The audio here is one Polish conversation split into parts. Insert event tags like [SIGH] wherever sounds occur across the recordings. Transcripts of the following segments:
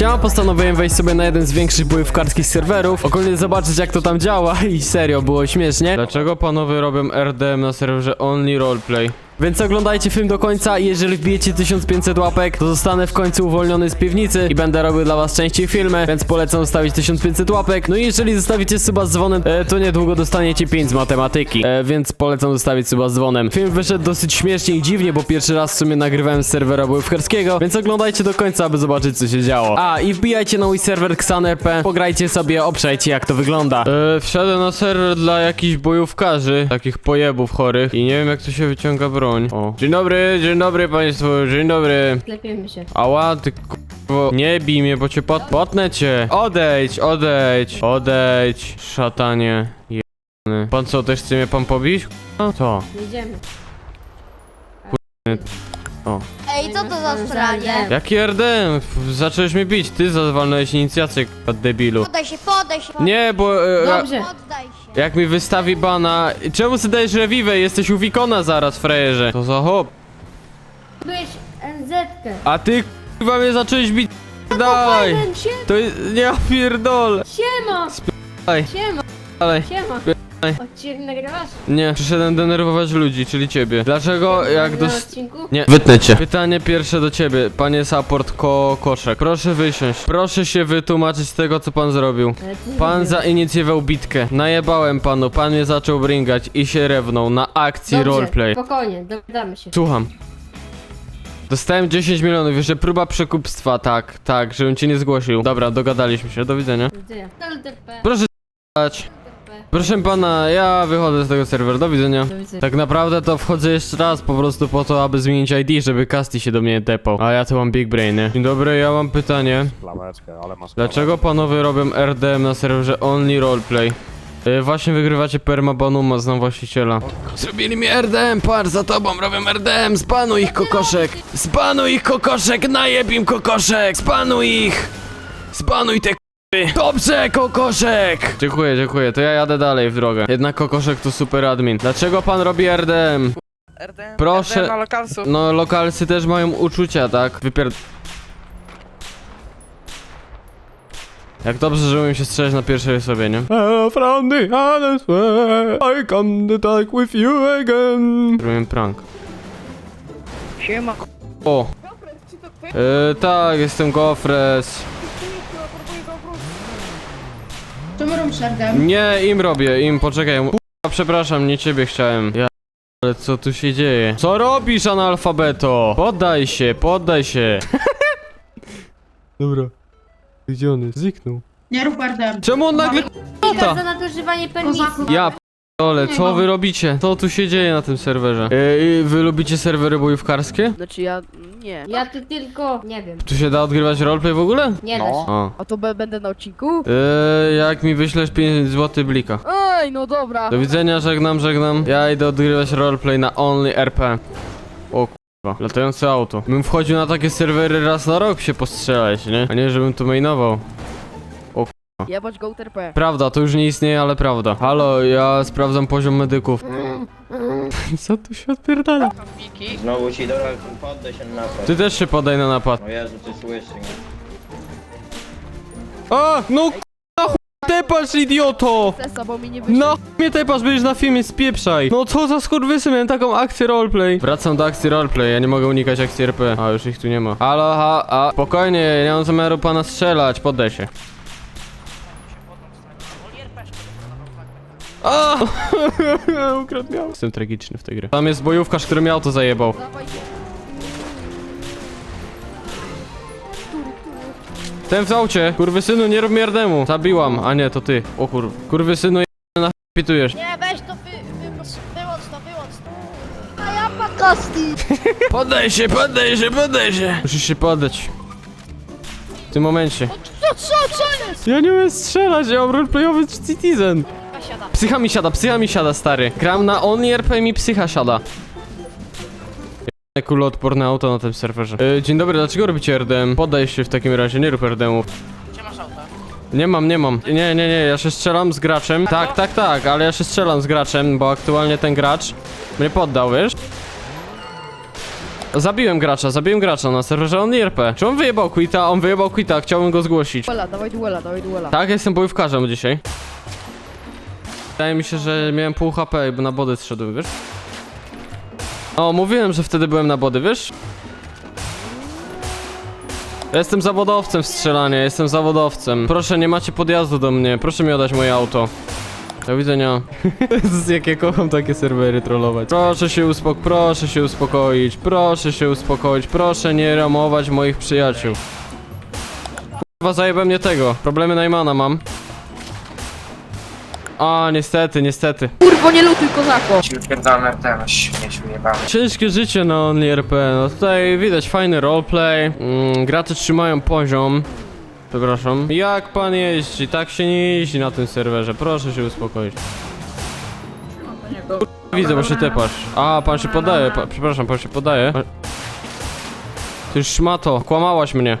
Siema, postanowiłem wejść sobie na jeden z większych bojówkarskich serwerów, ogólnie zobaczyć jak to tam działa [LAUGHS] i serio, było śmiesznie. Dlaczego panowie robią RDM na serwerze Only Roleplay? Więc oglądajcie film do końca i jeżeli wbijecie 1500 łapek, to zostanę w końcu uwolniony z piwnicy i będę robił dla was częściej filmy, więc polecam zostawić 1500 łapek. No i jeżeli zostawicie suba z dzwonem, e, to niedługo dostaniecie 5 z matematyki, e, więc polecam zostawić suba z dzwonem. Film wyszedł dosyć śmiesznie i dziwnie, bo pierwszy raz w sumie nagrywałem z serwera bojówkarskiego, więc oglądajcie do końca, aby zobaczyć co się działo. A, i wbijajcie na mój serwer XanRP, pograjcie sobie, obszajcie jak to wygląda. E, wszedłem na serwer dla jakichś bojówkarzy, takich pojebów chorych i nie wiem jak tu się wyciąga broń. O. Dzień dobry, dzień dobry państwu, dzień dobry. Klepiemy się. Ała, ty k***wo, nie bij mnie, bo cię pot potnę cię. Odejdź, odejdź, odejdź, szatanie. Jebany. Pan co, też chce mnie pan pobić? No co? Jedziemy. Ej, co to za stranie? Jaki RDM? F- Zacząłeś mnie bić, ty zawalnąłeś inicjację, k***a, debilu. Podaj się, podaj się. Nie, bo... E, Dobrze. Poddaj się. jak mi wystawi bana... Czemu ty dajesz rewiwę? Jesteś u Wikona zaraz, frajerze. To za hop. Byłeś NZ-kę. A ty k***wa mnie zacząłeś bić. Daj! Jeden, sie- To jest... Nie ja pierdolę. Siema! Daj, Siema! dalej. Siema! Nagrywasz? Nie, przyszedłem denerwować ludzi, czyli ciebie. Dlaczego jak Na dos... odcinku? Nie, wytnę cię. Pytanie pierwsze do ciebie, panie support ko koszek. Proszę wysiąść. Proszę się wytłumaczyć z tego, co pan zrobił. Ale ty Pan zainicjował bitkę. Najebałem panu, pan mnie zaczął bringać i się rewnął na akcji Dobrze, roleplay. Spokojnie, dogadamy się. Słucham. Dostałem 10 milionów, jeszcze próba przekupstwa, tak, tak, żebym cię nie zgłosił. Dobra, dogadaliśmy się, do widzenia. LDP. Proszę stać. Proszę pana, ja wychodzę z tego serwera, do widzenia. Do widzenia. Tak naprawdę to wchodzę jeszcze raz po prostu po to, aby zmienić ID, żeby Casty się do mnie tepał. A ja to mam big brain, nie? Dzień dobry, ja mam pytanie. Lameczkę, ale masz Dlaczego panowie robią RDM na serwerze Only Roleplay? Yy, właśnie wygrywacie permabanuma, znam właściciela. Zrobili mi RDM, par za tobą, robią RDM, zbanuj ich kokoszek! Zbanuj ich kokoszek, najeb im kokoszek! Zbanuj ich! Zbanuj te! Dobrze, kokoszek! Dziękuję, dziękuję, to ja jadę dalej w drogę. Jednak kokoszek to super admin. Dlaczego pan robi RDM? RDM, Proszę. RDM na lokalsu. No, lokalcy też mają uczucia, tak? Wypier... Jak dobrze, że umiem się strzelać na pierwszej osobie, nie? From the honest way, I come to talk with you again. Zrobiłem prank. Siema. O! Yy, tak, jestem Gofres. Czemu robisz RDM? Nie, im robię, im, poczekaj. Kurwa, przepraszam, nie ciebie chciałem. Ja... Ale co tu się dzieje? Co robisz, analfabeto? Poddaj się, poddaj się. [LAUGHS] Dobra. Gdzie on jest? Zniknął. Nie rób RDM. Czemu on nagle Za nadużywanie permisji. Ja p***ole, co wy robicie? Co tu się dzieje na tym serwerze? Ej, wy lubicie serwery bojówkarskie? Znaczy ja... nie. Ja tu tylko... nie wiem. Tu się da odgrywać roleplay w ogóle? Nie No. da się. O. A to be- będę na odcinku? Ej, jak mi wyślesz 5 zł blika. Ej, no dobra. Do widzenia, żegnam, żegnam. Ja idę odgrywać roleplay na Only RP. O kurwa, latające auto. Bym wchodził na takie serwery raz na rok się postrzelać, nie? A nie, żebym tu mainował. Jebać. Prawda, to już nie istnieje, ale prawda. Halo, ja sprawdzam poziom medyków. [LAUGHS] Co tu się odpierdala? Wiki. Znowu ci dodał, poddaj się na napad. Ty też się podaj na napad. O Jezu, ty słyszysz mnie. A, no k***a chuj tepasz, idioto! Sesa, bo mi nie wyszło. No chuj mnie tepasz, będziesz na filmie, spieprzaj! No co za skurwysy, miałem taką akcję roleplay. Wracam do akcji roleplay, ja nie mogę unikać akcji RP. A, już ich tu nie ma. Halo, ha, a, spokojnie, nie mam zamiaru pana strzelać, poddaj się. A! [LAUGHS] Ukradł miał. Jestem tragiczny w tej grze. Tam jest bojówkarz, który miał to zajebał. Dawaj, Ten w aucie! Kurwy synu, nie rób mierdemu! Zabiłam, a nie, to ty. O kur... Kurwy synu, na pitujesz. Nie, weź to, wy, wy, wyłącz to, wyłącz to. A ja pakasti. [LAUGHS] Poddaj się, poddaj się, poddaj się! Musisz się poddać. W tym momencie. Co, co, co jest? Ja nie umiem strzelać, ja mam roleplayowy citizen. Siada. Psycha mi siada, psycha mi siada, stary. Gram na Only RP i mi psycha siada. Kuloodporne auto na tym serwerze. E, dzień dobry, dlaczego robicie RDM? Poddaj się w takim razie, nie rób RDMów. Gdzie masz auto? Nie mam, nie mam. Nie, nie, nie, ja się strzelam z graczem. Tak, tak, tak, ale ja się strzelam z graczem, bo aktualnie ten gracz mnie poddał, wiesz? Zabiłem gracza, zabiłem gracza na serwerze OnlyRP. Czy on wyjebał quita? On wyjebał quita, chciałbym go zgłosić. Duela, dawaj duela, dawaj duela. Tak, jestem bojówkarzem dzisiaj. Wydaje mi się, że miałem pół HP, bo na body zszedłem, wiesz? O, mówiłem, że wtedy byłem na body, wiesz? Ja Jestem zawodowcem w strzelanie, jestem zawodowcem. Proszę, nie macie podjazdu do mnie, proszę mi oddać moje auto. Do widzenia. [LAUGHS] Jak ja kocham takie serwery trollować. Proszę się uspok... proszę się uspokoić, proszę się uspokoić, proszę nie ramować moich przyjaciół. Kurwa, zajebę mnie tego. Problemy Najmana mam. A, niestety, niestety. Kurwo, nie lutuj, kozako! Ci wypierdolę śmieciu jebany. Ciężkie życie na OnlyRP. No tutaj widać fajny roleplay. Mm, gracze trzymają poziom. Przepraszam. Jak pan jeździ? Tak się nie jeździ na tym serwerze. Proszę się uspokoić. Widzę, bo się tepasz. A, pan się podaje. Pa, przepraszam, pan się podaje. Ty już szmato, kłamałaś mnie.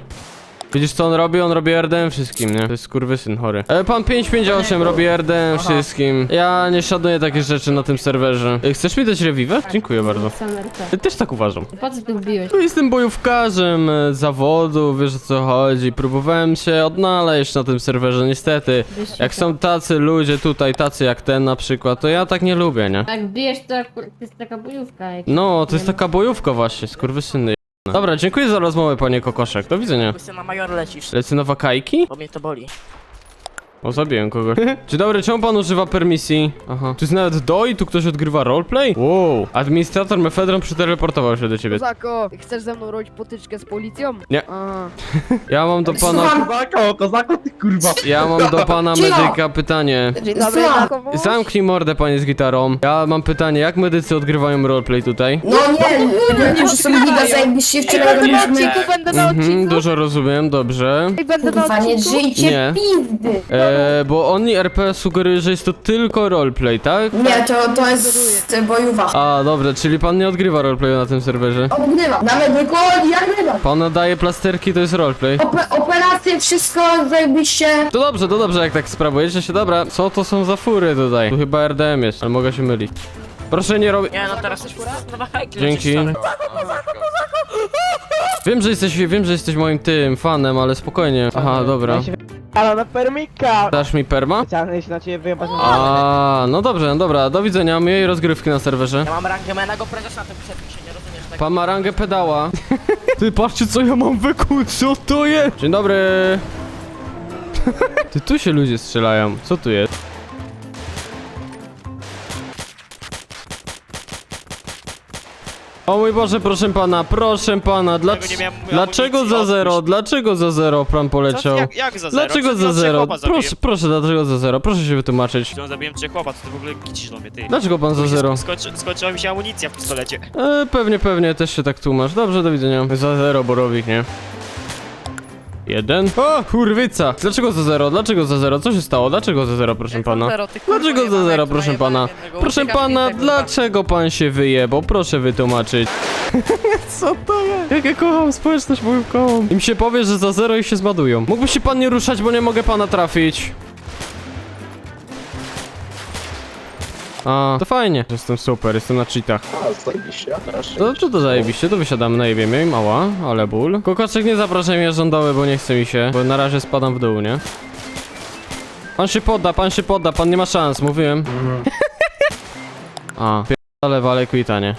Widzisz co on robi? On robi RDM wszystkim, nie? To jest skurwysyn chory. E, pan 558 robi RDM wszystkim. Ja nie szanuję takich rzeczy na tym serwerze. E, chcesz mi dać rewiwę? Dziękuję bardzo. Ja też tak uważam. Po co ty wbiłeś? No jestem bojówkarzem e, zawodu, wiesz o co chodzi. Próbowałem się odnaleźć na tym serwerze, niestety. Jak są tacy ludzie tutaj, tacy jak ten na przykład, to ja tak nie lubię, nie? Jak bijesz, to akurat to jest taka bojówka. Jak... No, to jest taka bojówka właśnie, skurwysyny. Dobra, dziękuję za rozmowę, panie Kokoszek. Do widzenia. Ty na major lecisz, Lecę na wakajki? bo mnie to boli. O, zabiłem kogoś. [LAUGHS] Dzień dobry, czemu pan używa permisji? Aha. Tu jest nawet do i tu ktoś odgrywa roleplay? Wow. Administrator Mefedron przeteleportował się do ciebie. Kozako, chcesz ze mną robić potyczkę z policją? Nie. A, [LAUGHS] Ja mam do pana... Kozako, kozako, ty kurwa. Ja mam do pana [LAUGHS] medyka pytanie. dzień dobry, Słucham. Jakowo. Zamknij mordę, panie z gitarą. Ja mam pytanie, jak medycy odgrywają roleplay tutaj? No nie, nie, że są giga zajebiście wczoraj Będę na robiliśmy... odcinku, będę na Mhm, odcinku. dużo rozumiem, dobrze. Będę na Kurwa, nie odcinku. żyjcie Nie. pizdy! Eee, bo oni RP sugeruje, że jest to tylko roleplay, tak? Nie, to, to jest bojuwa. A, dobrze, czyli pan nie odgrywa roleplayu na tym serwerze. Odgrywa. Nawet tylko ja grywam. Pan nadaje plasterki, to jest roleplay. Ope operacje, wszystko zajebiście. To dobrze, to dobrze, jak tak sprawujecie się, dobra. Co to są za fury tutaj? Tu chyba RDM jest, ale mogę się mylić. Proszę nie robić. Nie no teraz coś na wahajki Dzięki. lecisz, Wiem, że jesteś, wiem, że jesteś moim tym fanem, ale spokojnie. Aha, dobra. Ale na permika. Dasz mi perma? Chciałem się na ciebie wyjebać. A, no dobrze, no dobra, do widzenia, miłej rozgrywki na serwerze. Ja mam rangę menego prezesa na tym przepisie, nie rozumiesz tego? Pan ma rangę pedała. [LAUGHS] Ty patrzcie co ja mam wykuć, co to jest? Dzień dobry. [LAUGHS] Ty tu się ludzie strzelają, co tu jest? O mój Boże, proszę pana, proszę pana, dlac nie miałem dlaczego za zero, odpuść. dlaczego za zero pan poleciał? Jak, jak za zero? Dlaczego za zero? Proszę, proszę, dlaczego za zero? Proszę się wytłumaczyć. Zabiłem trzech chłopa, to ty w ogóle kicisz do mnie, ty. Dlaczego pan za zero? Skończy, skończyła mi się amunicja w pistolecie. E, pewnie, pewnie, też się tak tłumacz. Dobrze, do widzenia. Za zero, Borowik, nie? Jeden. O, kurwica! Dlaczego za zero? Dlaczego za zero? Co się stało? Dlaczego za zero, proszę pana? Dlaczego za zero, proszę pana? Proszę pana, dlaczego pan się wyjebał? Proszę wytłumaczyć. [LAUGHS] Co to jest? Jak ja kocham społeczność bojówkową. Im się powie, że za zero i się zmadują. Mógłby się pan nie ruszać, bo nie mogę pana trafić. A, to fajnie. Jestem super, jestem na cheatach. No to to zajebiście, to wysiadamy na jebiemie, mała, ale ból. Kokoczek nie zapraszaj mnie żądały, bo nie chce mi się, bo na razie spadam w dół, nie? Pan się podda, pan się podda, pan nie ma szans, mówiłem. [LAUGHS] A, ale wale quita, nie?